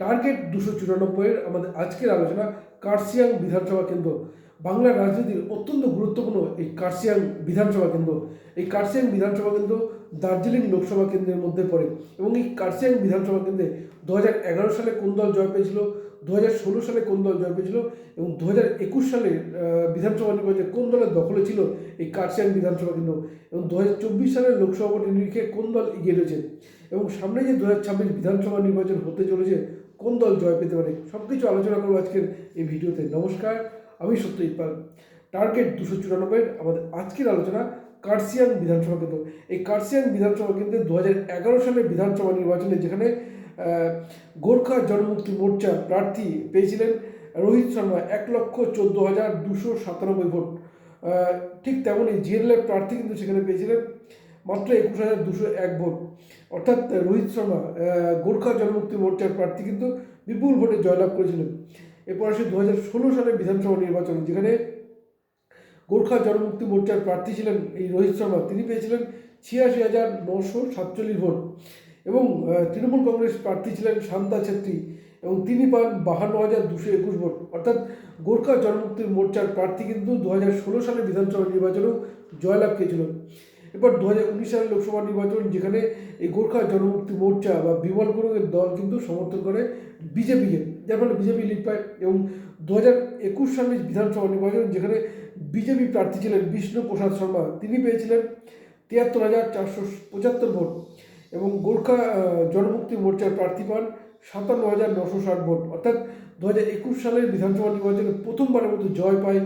Target দুশো চুরানব্বইয়ের আমাদের আজকের আলোচনা কার্সিয়াং বিধানসভা কেন্দ্র। বাংলার রাজনীতির অত্যন্ত গুরুত্বপূর্ণ এই কার্সিয়াং বিধানসভা কেন্দ্র। এই কার্সিয়াং বিধানসভা কেন্দ্র দার্জিলিং লোকসভা কেন্দ্রের মধ্যে পড়ে এবং এই কার্সিয়াং বিধানসভা কেন্দ্রে দু হাজার এগারো সালে কোন দল জয় পেয়েছিল, দু হাজার ষোলো সালে কোন দল জয় পেয়েছিল এবং দু হাজার একুশ সালে বিধানসভা নির্বাচনে কোন দলের দখলে ছিল এই কার্সিয়াং বিধানসভা কেন্দ্র এবং দু হাজার চব্বিশ সালের লোকসভা নিরিখে কোন দল এগিয়ে রয়েছে। এবং সামনে যে দু হাজার ছাব্বিশ বিধানসভা নির্বাচন হতে চলেছে কোন দল জয় পেতে পারে সব কিছু আলোচনা করব আজকের এই ভিডিওতে। নমস্কার, আমি সত্যজিৎ পাল। টার্গেট দুশো চুরানব্বই আমাদের আজকের আলোচনা কার্সিয়াং বিধানসভা কেন্দ্র। এই কার্সিয়াং বিধানসভা কেন্দ্রে দু হাজার এগারো সালের বিধানসভা নির্বাচনে যেখানে গোর্খা জনমুক্তি মোর্চা প্রার্থী পেয়েছিলেন রোহিত শর্মা, এক লক্ষ চোদ্দ হাজার দুশো সাতানব্বই ভোট। ঠিক তেমনই জিএনএলের প্রার্থী কিন্তু সেখানে পেয়েছিলেন। মাত্র একুশ হাজার দুশো এক ভোট। অর্থাৎ রোহিত শর্মা গোর্খা জনমুক্তি মোর্চার প্রার্থী কিন্তু বিপুল ভোটে জয়লাভ করেছিলেন। এরপর আসে দু হাজার ষোলো সালের বিধানসভা নির্বাচন, যেখানে গোর্খা জনমুক্তি মোর্চার প্রার্থী ছিলেন এই রোহিত শর্মা। তিনি পেয়েছিলেন ছিয়াশি হাজার নশো সাতচল্লিশ ভোট এবং তৃণমূল কংগ্রেস প্রার্থী ছিলেন শান্তা ছেত্রী এবং তিনি পান বাহান্ন হাজার দুশো একুশ ভোট। অর্থাৎ গোর্খা জনমুক্তি মোর্চার প্রার্থী কিন্তু দু হাজার ষোলো সালের বিধানসভা নির্বাচনেও জয়লাভ পেয়েছিল এরপর দু হাজার উনিশ সালের লোকসভা নির্বাচন যেখানে এই গোর্খা জনমুক্তি মোর্চা বা বিমল গুরুংয়ের দল কিন্তু সমর্থন করে বিজেপিকে। যার ফলে বিজেপি লিড পায় এবং দু হাজার একুশ সালের বিধানসভা নির্বাচন যেখানে বিজেপি প্রার্থী ছিলেন বিষ্ণু প্রসাদ শর্মা, তিনি পেয়েছিলেন তিয়াত্তর হাজার চারশো পঁচাত্তর ভোট এবং গোর্খা জনমুক্তি মোর্চার প্রার্থী পান সাতান্ন হাজার নশো ষাট ভোট। অর্থাৎ দু হাজার একুশ সালের বিধানসভা নির্বাচনে প্রথমবারের মতো জয় পায়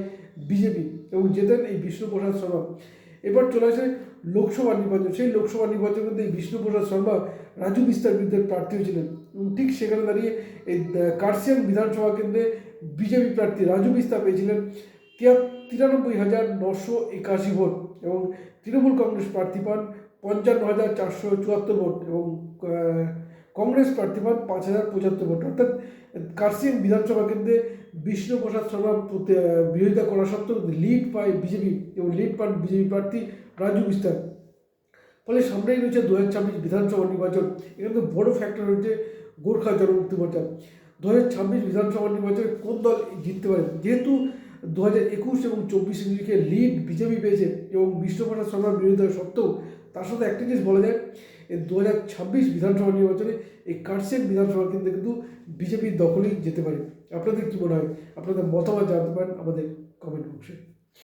বিজেপি এবং জেতেন এই বিষ্ণুপ্রসাদ শর্মা। এবার চলে আসে লোকসভা নির্বাচন। সেই লোকসভা নির্বাচনে এই বিষ্ণুপ্রসাদ শর্মা রাজু বিস্তার বিরুদ্ধে প্রার্থী হয়েছিলেন। ঠিক সেখানে দাঁড়িয়ে এই কার্সিয়াং বিধানসভা কেন্দ্রে বিজেপি প্রার্থী রাজু বিস্তা পেয়েছিলেন তিরানব্বই হাজার নশো একাশি ভোট এবং তৃণমূল কংগ্রেস প্রার্থী পান পঞ্চান্ন হাজার চারশো চুয়াত্তর ভোট এবং কংগ্রেস প্রার্থী পান পাঁচ হাজার পঁচাত্তর ভোট। অর্থাৎ কার্সিয়াং বিধানসভা কেন্দ্রে বিষ্ণু প্রসাদ শর্মা বিরোধিতা করা সত্ত্বেও লিড পায় বিজেপি এবং লিড পান বিজেপি প্রার্থী রাজু বিস্তার। ফলে সামনেই রয়েছে দু হাজার ছাব্বিশ বিধানসভা নির্বাচন। এখানে তো বড় ফ্যাক্টর রয়েছে গোর্খা জনমুক্তি মোর্চা। দু হাজার ছাব্বিশ বিধানসভা নির্বাচনে কোন দল জিততে পারে? যেহেতু দু হাজার একুশ এবং চব্বিশ নিরিখে লিড বিজেপি পেয়েছে এবং বিষ্ণুপ্রসাদ শর্মার বিরোধিতা সত্ত্বেও তার সাথে একটা জিনিস বলা যায়। দু হাজার ছাব্বিশ বিধানসভা নির্বাচনে এই কার্সেন বিধানসভা কেন্দ্রে কিন্তু বিজেপির দখলেই যেতে পারে। আপনাদের কী মনে হয়? আপনাদের মতামত জানতে পারেন আমাদের কমেন্ট বক্সে